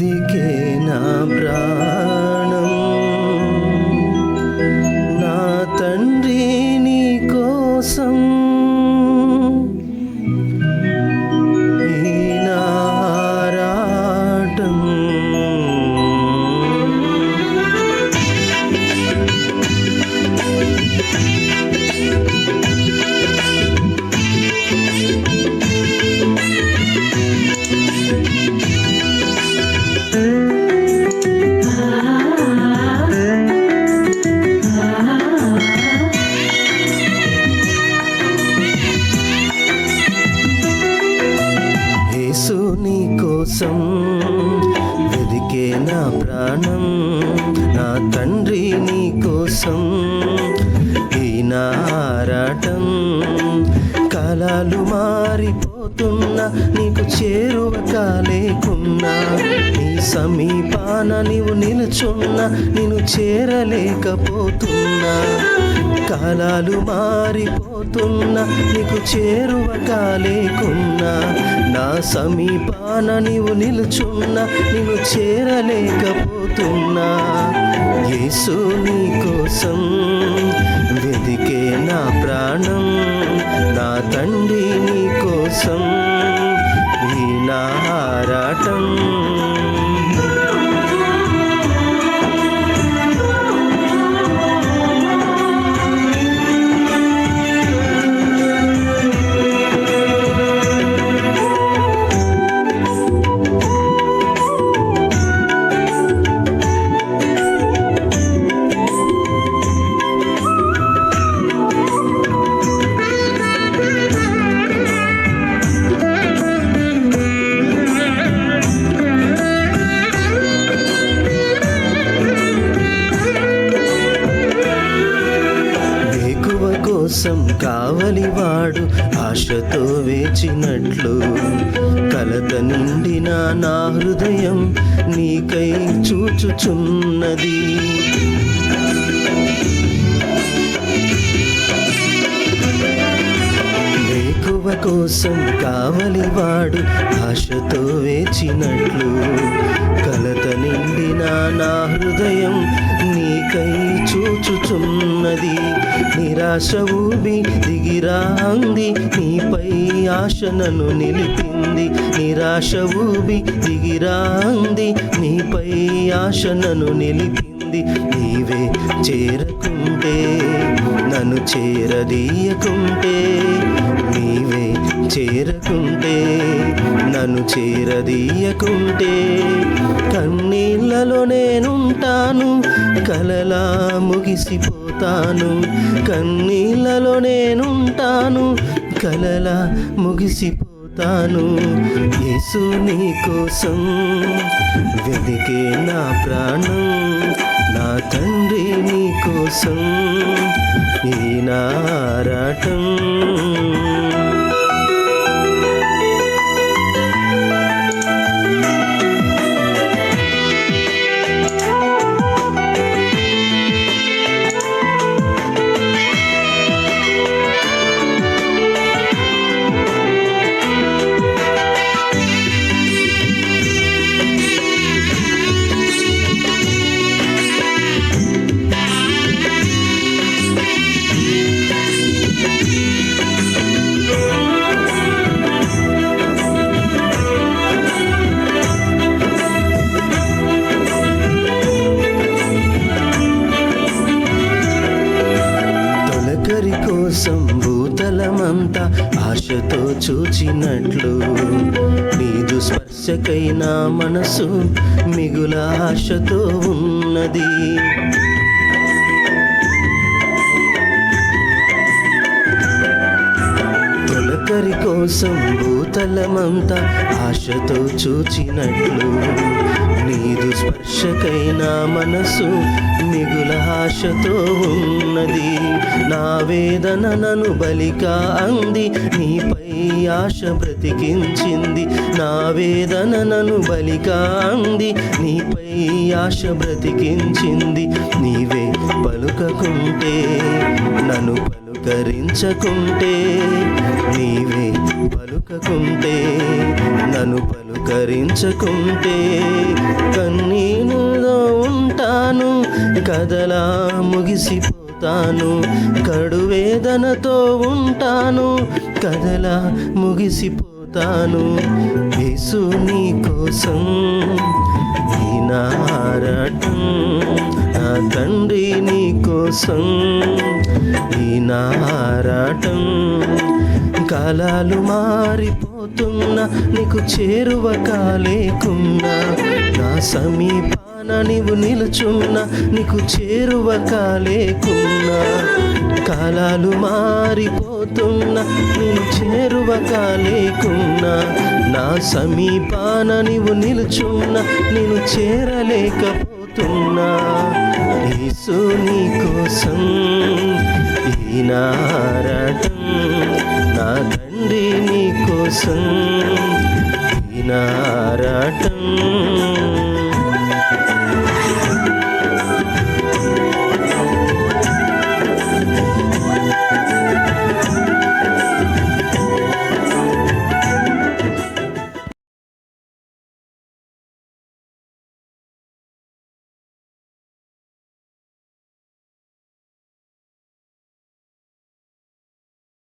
దికే నా ప్రాణం కోసం వెదికే నా ప్రాణం నా తండ్రి నీ కోసం. ఈ నా నీకు చేరువక లేకున్నా నీ సమీపాన నీవు నిలుచున్నా నేను చేరలేకపోతున్నా. కాలాలు మారిపోతున్నా నీకు చేరువక లేకున్నా నా సమీపాన నీవు నిలుచున్నా నేను చేరలేకపోతున్నా. యేసు నీ కోసం వెదికే నా ప్రాణం నా తండ్రి నీ కోసం. కోసం కావలివాడు ఆశతో వేచినట్లు. కలత నిండిన నా హృదయం నీకై చూచుచున్నది. వేకువ కోసం కావలివాడు ఆశతో వేచినట్లు. కలత నిండిన నా హృదయం నీకై చూచుచున్నది. నిరాశ ఊబి దిగిరాంది. నీపై ఆశనను నిలిపింది. నిరాశ ఊబి దిగిరాంది. నీపై ఆశనను నిలిపింది. నీవే చేరకుంటే నన్ను చేరదీయకుంటే చేరకుంటే నన్ను చేరదీయకుంటే కన్నీళ్ళలో నేనుంటాను కలలా ముగిసిపోతాను కన్నీళ్ళలో నేనుంటాను కలలా ముగిసిపోతాను. యేసు నీ కోసం వెదికే నా ప్రాణం నా తండ్రి నీ కోసం. ఈ నారాటం కోసం భూతలమంతా ఆశతో చూచినట్లు. నీదు స్పర్శకైనా మనసు మిగుల ఆశతో ఉన్నది. తొలకరి కోసం భూతలమంతా ఆశతో చూచినట్లు. నీదు స్పర్శకైనా మనసు మిగుల ఆశతో ఉన్నది. నా వేదన నను బలిక అంది నీపై ఆశ బ్రతికించింది. నా వేదన నను బలిక అంది నీపై ఆశ బ్రతికించింది. నీవే పలుకకుంటే నన్ను పలుకరించకుంటే నీవే పలుకకుంటే నన్ను పలుకరించకుంటే కన్నీళ్ళలో ఉంటాను కదలా ముగిసిపోతాను కడువేదనతో ఉంటాను కదలా ముగిసిపోతాను. యేసు నీ కోసం ఈ నారాటం నా తండ్రి నీ కోసం ఈ నారాటం. కాలాలు మారిపోతున్న నీకు చేరువ కాలేకున్నా. నా సమీపాన నీవు నిలుచున్నా నీకు చేరువ కాలేకున్నా. కాలాలు మారిపోతున్నా నేను చేరువ కాలేకున్నా. నా సమీపాన నీవు నిలుచున్నా నేను చేరలేకపోతున్నా. యేసు నీ కోసం ఈనారాటం నా ఉంది నీకోసం నారాటం.